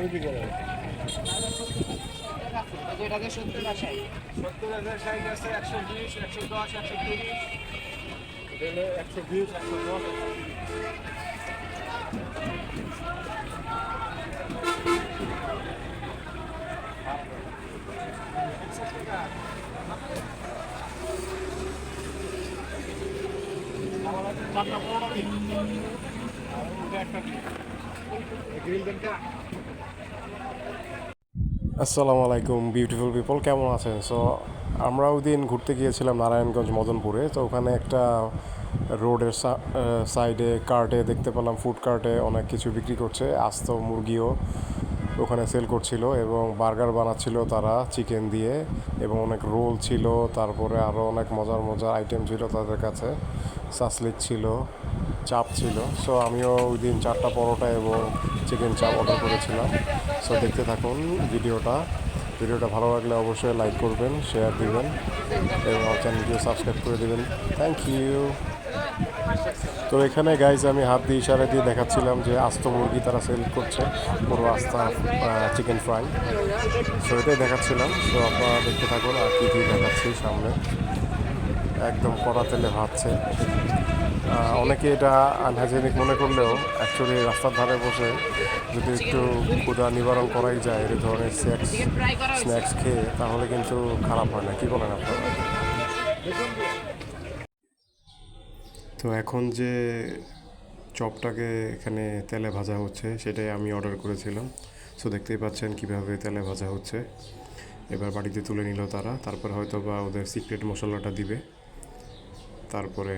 কত করে এটাকে সত্তর হাজার সাইজ আছে একশো বিশ একশো দশ একশো তিরিশ। এটা একশো বিশ একশো দশ। দিন একটা গ্রিল দেনটা আসসালামু আলাইকুম বিউটিফুল পিপল কেমন আছেন? সো আমরা ওই দিন ঘুরতে গিয়েছিলাম নারায়ণগঞ্জ মদনপুরে। তো ওখানে একটা রোডের সাইডে কার্টে দেখতে পেলাম ফুড কার্টে অনেক কিছু বিক্রি করছে, আস্ত মুরগিও। ওখানে সেল করছিল এবং বার্গার বানাচ্ছিল তারা চিকেন দিয়ে এবং অনেক রোল ছিল, তারপরে আরও অনেক মজার মজার আইটেম ছিল তাদের কাছে। সাসলিক ছিল, চাপ ছিল। সো আমিও ওই দিন চারটা পরোটা এবং চিকেন চাপ অর্ডার করেছিলাম। সো দেখতে থাকুন ভিডিওটা। ভিডিওটা ভালো লাগলে অবশ্যই লাইক করবেন শেয়ার দিবেন এবং আমার চ্যানেলটিও সাবস্ক্রাইব করে দেবেন। থ্যাংক ইউ তো এখানে গাইজ আমি হাত দিয়ে ইশারা দিয়ে দেখাচ্ছিলাম যে আস্ত মুরগি তারা সেল করছে পুরো আস্তা চিকেন ফ্রাই সো এটাই দেখাচ্ছিলাম। তো আপনারা দেখতে থাকুন আর কী কী দেখাচ্ছি সামনে। একদম কড়া তেলে আহ, অনেকে এটা আনহাইজেনিক মনে করলেও অ্যাকচুয়ালি রাস্তার ধারে বসে যদি একটু ক্ষুধা নিবারণ করাই যায় এই ধরনের স্ন্যাক্স স্ন্যাক্স খেয়ে তাহলে কিন্তু খারাপ হয় না। কী বলেন আপনারা? তো এখন যে চপটাকে এখানে তেলে ভাজা হচ্ছে, সেটাই আমি অর্ডার করেছিলাম। সো দেখতেই পাচ্ছেন কীভাবে তেলে ভাজা হচ্ছে। এবার বাড়িতে তুলে নিল তারা, তারপর হয়তো বা ওদের সিক্রেট মশলাটা দিবে। তারপরে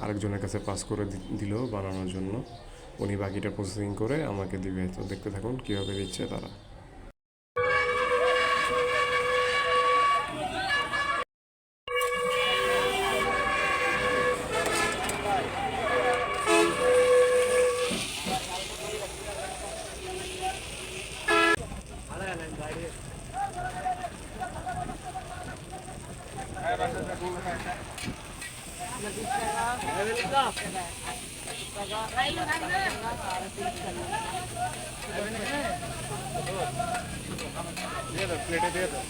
আরেকজনের কাছে পাস করে দিল বানানোর জন্য। উনি বাকিটা প্রসেসিং করে আমাকে দিবে। তো দেখতে থাকুন কীভাবে দিচ্ছে তারা। প্লেটে দিয়ে দাও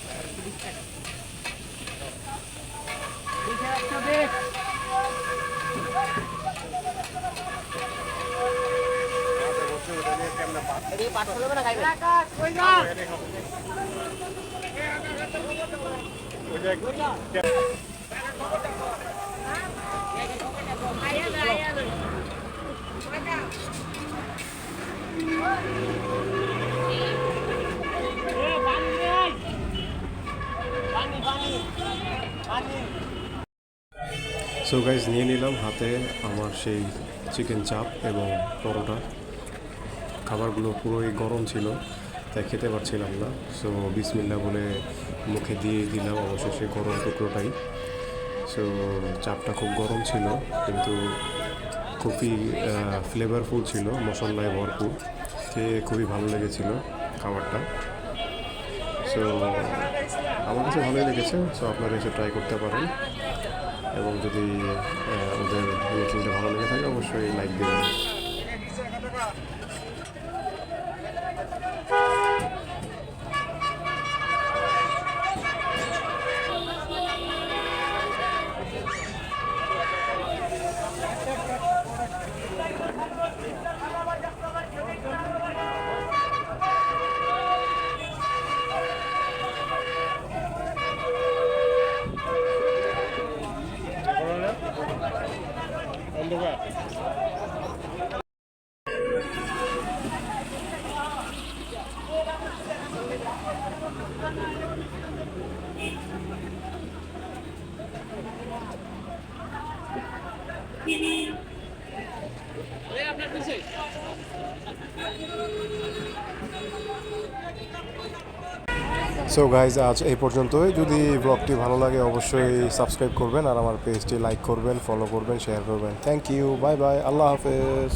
আচ্ছা, বলছি ওটা নিয়ে কেমনে পাস এদিকে পাঁচশো সো গাইজ নিয়ে নিলাম হাতে আমার সেই চিকেন চাপ এবং পরোটা। খাবারগুলো পুরোই গরম ছিল, তাই খেতে পারছিলাম না। সো বিসমিল্লা বলে মুখে দিয়ে দিলাম অবশেষে গরম টুকরোটাই। সো চাপটা খুব গরম ছিল, কিন্তু খুবই ফ্লেভারফুল ছিল, মশলায় ভরপুর। খেয়ে খুবই ভালো লেগেছিল খাবারটা। সো আমার কাছে ভালোই লেগেছে সো আপনারা এসে ট্রাই করতে পারেন। এবং যদি ওদের মেকিংটা ভালো লেগে থাকে, অবশ্যই লাইক দেবেন। অন্ধকার সো গাইজ আজ এই পর্যন্তই। যদি ব্লগটি ভালো লাগে, অবশ্যই সাবস্ক্রাইব করবেন আর আমার পেজটি লাইক করবেন ফলো করবেন শেয়ার করবেন। Thank you bye bye Allah হাফেজ।